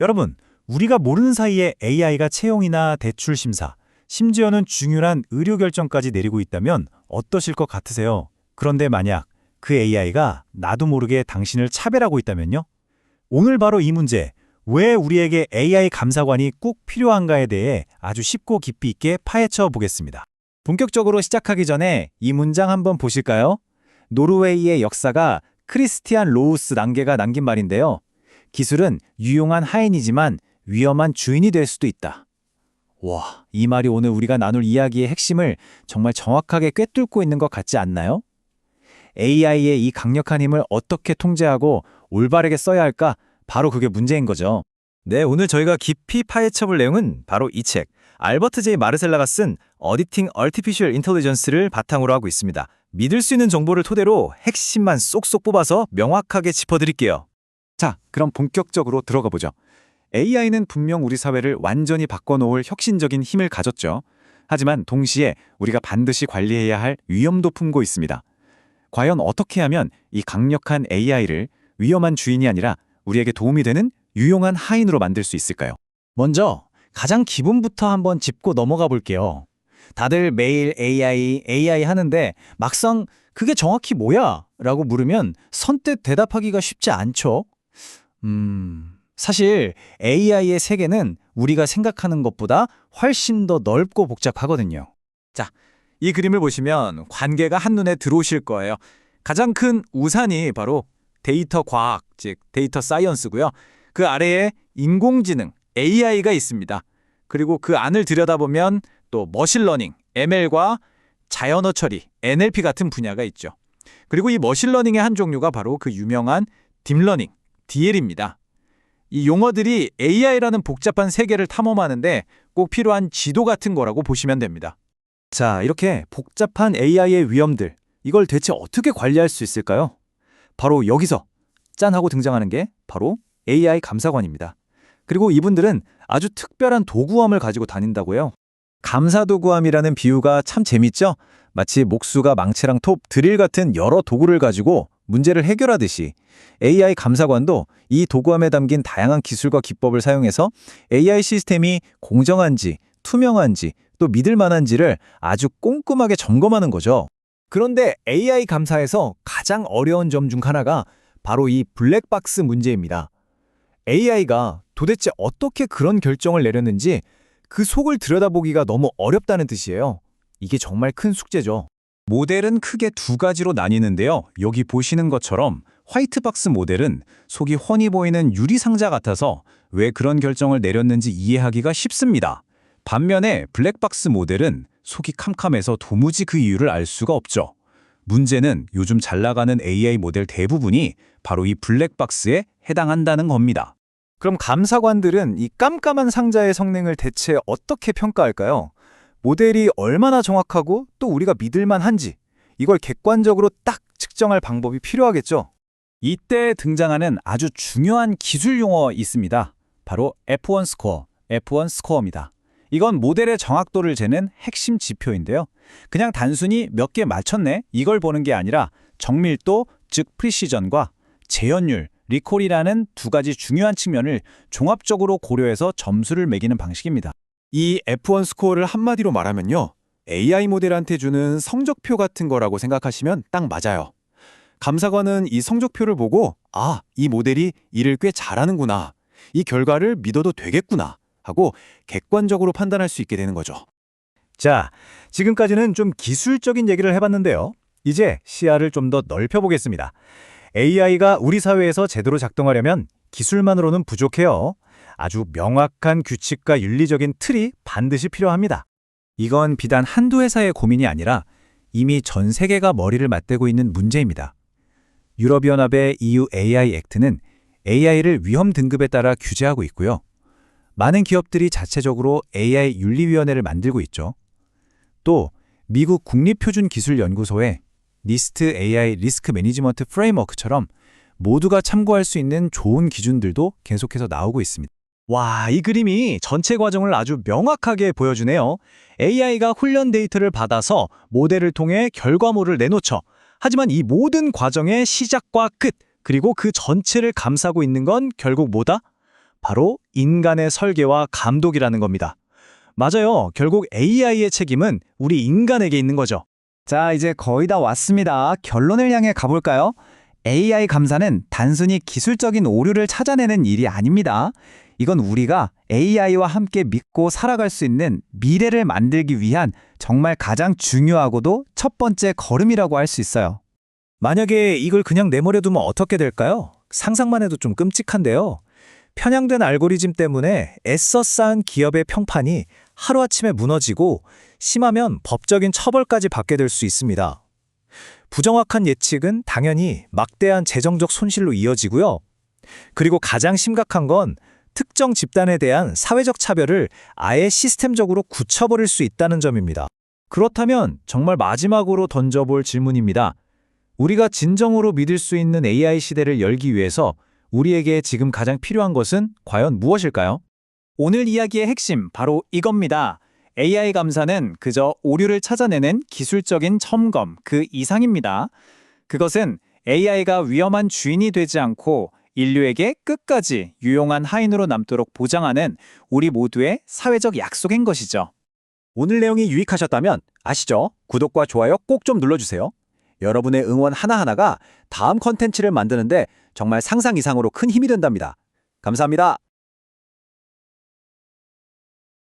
여러분, 우리가 모르는 사이에 AI가 채용이나 대출 심사, 심지어는 중요한 의료 결정까지 내리고 있다면 어떠실 것 같으세요? 그런데 만약 그 AI가 나도 모르게 당신을 차별하고 있다면요? 오늘 바로 이 문제, 왜 우리에게 AI 감사관이 꼭 필요한가에 대해 아주 쉽고 깊이 있게 파헤쳐 보겠습니다. 본격적으로 시작하기 전에 이 문장 한번 보실까요? 노르웨이의 역사가 크리스티안 로우스 낭게가 남긴 말인데요. 기술은 유용한 하인이지만 위험한 주인이 될 수도 있다. 와, 이 말이 오늘 우리가 나눌 이야기의 핵심을 정말 정확하게 꿰뚫고 있는 것 같지 않나요? AI의 이 강력한 힘을 어떻게 통제하고 올바르게 써야 할까? 바로 그게 문제인 거죠. 네, 오늘 저희가 깊이 파헤쳐볼 내용은 바로 이 책, 알버트 제이 마르셀라가 쓴 어디팅 얼티피셜 인텔리전스를 바탕으로 하고 있습니다. 믿을 수 있는 정보를 토대로 핵심만 쏙쏙 뽑아서 명확하게 짚어드릴게요. 자, 그럼 본격적으로 들어가 보죠. AI는 분명 우리 사회를 완전히 바꿔놓을 혁신적인 힘을 가졌죠. 하지만 동시에 우리가 반드시 관리해야 할 위험도 품고 있습니다. 과연 어떻게 하면 이 강력한 AI를 위험한 주인이 아니라 우리에게 도움이 되는 유용한 하인으로 만들 수 있을까요? 먼저 가장 기본부터 한번 짚고 넘어가 볼게요. 다들 매일 AI, AI 하는데 막상 그게 정확히 뭐야? 라고 물으면 선뜻 대답하기가 쉽지 않죠. 음, 사실 AI의 세계는 우리가 생각하는 것보다 훨씬 더 넓고 복잡하거든요. 자, 이 그림을 보시면 관계가 한눈에 들어오실 거예요. 가장 큰 우산이 바로 데이터 과학, 즉 데이터 사이언스고요. 그 아래에 인공지능, AI가 있습니다. 그리고 그 안을 들여다보면 또 머신러닝, ML과 자연어 처리, NLP 같은 분야가 있죠. 그리고 이 머신러닝의 한 종류가 바로 그 유명한 딥러닝, DL입니다. 이 용어들이 AI라는 복잡한 세계를 탐험하는데 꼭 필요한 지도 같은 거라고 보시면 됩니다. 자, 이렇게 복잡한 AI의 위험들, 이걸 대체 어떻게 관리할 수 있을까요? 바로 여기서 짠 하고 등장하는 게 바로 AI 감사관입니다. 그리고 이분들은 아주 특별한 도구함을 가지고 다닌다고요. 감사도구함이라는 비유가 참 재밌죠? 마치 목수가 망치랑 톱, 드릴 같은 여러 도구를 가지고 문제를 해결하듯이 AI 감사관도 이 도구함에 담긴 다양한 기술과 기법을 사용해서 AI 시스템이 공정한지, 투명한지, 또 믿을 만한지를 아주 꼼꼼하게 점검하는 거죠. 그런데 AI 감사에서 가장 어려운 점 중 하나가 바로 이 블랙박스 문제입니다. AI가 도대체 어떻게 그런 결정을 내렸는지 그 속을 들여다보기가 너무 어렵다는 뜻이에요. 이게 정말 큰 숙제죠. 모델은 크게 두 가지로 나뉘는데요. 여기 보시는 것처럼 화이트박스 모델은 속이 훤히 보이는 유리상자 같아서 왜 그런 결정을 내렸는지 이해하기가 쉽습니다. 반면에 블랙박스 모델은 속이 캄캄해서 도무지 그 이유를 알 수가 없죠. 문제는 요즘 잘 나가는 AI 모델 대부분이 바로 이 블랙박스에 해당한다는 겁니다. 그럼 감사관들은 이 깜깜한 상자의 성능을 대체 어떻게 평가할까요? 모델이 얼마나 정확하고 또 우리가 믿을만 한지 이걸 객관적으로 딱 측정할 방법이 필요하겠죠. 이때 등장하는 아주 중요한 기술 용어 있습니다. 바로 F1 스코어, F1 스코어입니다. 이건 모델의 정확도를 재는 핵심 지표인데요. 그냥 단순히 몇 개 맞췄네 이걸 보는 게 아니라 정밀도, 즉 프리시전과 재현율, 리콜이라는 두 가지 중요한 측면을 종합적으로 고려해서 점수를 매기는 방식입니다. 이 F1 스코어를 한마디로 말하면요. AI 모델한테 주는 성적표 같은 거라고 생각하시면 딱 맞아요. 감사관은 이 성적표를 보고 아, 이 모델이 일을 꽤 잘하는구나. 이 결과를 믿어도 되겠구나 하고 객관적으로 판단할 수 있게 되는 거죠. 자, 지금까지는 좀 기술적인 얘기를 해봤는데요. 이제 시야를 좀 더 넓혀보겠습니다. AI가 우리 사회에서 제대로 작동하려면 기술만으로는 부족해요. 아주 명확한 규칙과 윤리적인 틀이 반드시 필요합니다. 이건 비단 한두 회사의 고민이 아니라 이미 전 세계가 머리를 맞대고 있는 문제입니다. 유럽연합의 EU AI 액트는 AI를 위험 등급에 따라 규제하고 있고요. 많은 기업들이 자체적으로 AI 윤리위원회를 만들고 있죠. 또 미국 국립표준기술연구소의 니스트 AI 리스크 매니지먼트 프레임워크처럼 모두가 참고할 수 있는 좋은 기준들도 계속해서 나오고 있습니다. 와, 이 그림이 전체 과정을 아주 명확하게 보여주네요. AI가 훈련 데이터를 받아서 모델을 통해 결과물을 내놓죠. 하지만 이 모든 과정의 시작과 끝, 그리고 그 전체를 감싸고 있는 건 결국 뭐다? 바로 인간의 설계와 감독이라는 겁니다. 맞아요. 결국 AI의 책임은 우리 인간에게 있는 거죠. 자, 이제 거의 다 왔습니다. 결론을 향해 가볼까요? AI 감사는 단순히 기술적인 오류를 찾아내는 일이 아닙니다. 이건 우리가 AI와 함께 믿고 살아갈 수 있는 미래를 만들기 위한 정말 가장 중요하고도 첫 번째 걸음이라고 할 수 있어요. 만약에 이걸 그냥 내버려 두면 어떻게 될까요? 상상만 해도 좀 끔찍한데요. 편향된 알고리즘 때문에 애써 쌓은 기업의 평판이 하루아침에 무너지고 심하면 법적인 처벌까지 받게 될 수 있습니다. 부정확한 예측은 당연히 막대한 재정적 손실로 이어지고요. 그리고 가장 심각한 건 특정 집단에 대한 사회적 차별을 아예 시스템적으로 굳혀버릴 수 있다는 점입니다. 그렇다면 정말 마지막으로 던져볼 질문입니다. 우리가 진정으로 믿을 수 있는 AI 시대를 열기 위해서 우리에게 지금 가장 필요한 것은 과연 무엇일까요? 오늘 이야기의 핵심 바로 이겁니다. AI 감사는 그저 오류를 찾아내는 기술적인 첨검 그 이상입니다. 그것은 AI가 위험한 주인이 되지 않고 인류에게 끝까지 유용한 하인으로 남도록 보장하는 우리 모두의 사회적 약속인 것이죠. 오늘 내용이 유익하셨다면 아시죠? 구독과 좋아요 꼭 좀 눌러주세요. 여러분의 응원 하나하나가 다음 컨텐츠를 만드는데 정말 상상 이상으로 큰 힘이 된답니다. 감사합니다.